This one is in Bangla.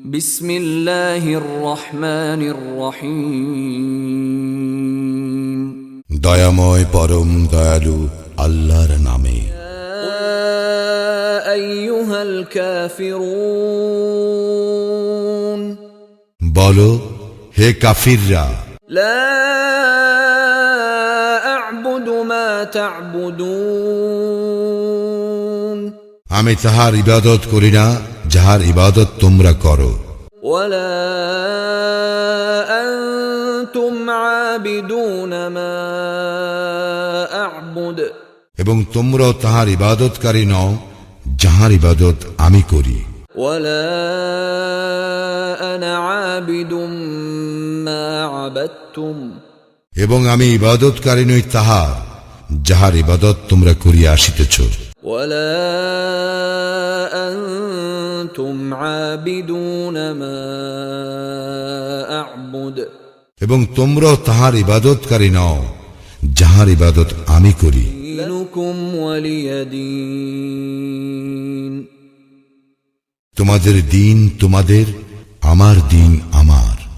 بسم الله الرحمن الرحيم দয়াময় পরম দয়ালু আল্লাহর নামে يا أيها الكافرون বলো হে কাফিররা لا أعبد ما تعبدون আমি তাহার ইবাদত করি না যাহার ইবাদত তোমরা করো ولا أنتم عابدون ما أعبد এবং তোমরাও তাহার ইবাদতকারী নও যাহার ইবাদত আমি করি ولا أنا عابد ما عبدتم এবং আমি ইবাদতকারী নই তাহার যাহার ইবাদত তোমরা করিয়া আসিতেছ ولا এবং তোমরাও তাহার ইবাদতকারী নও যাহার ইবাদত আমি করি। তোমাদের দিন তোমাদের আমার দিন আমার।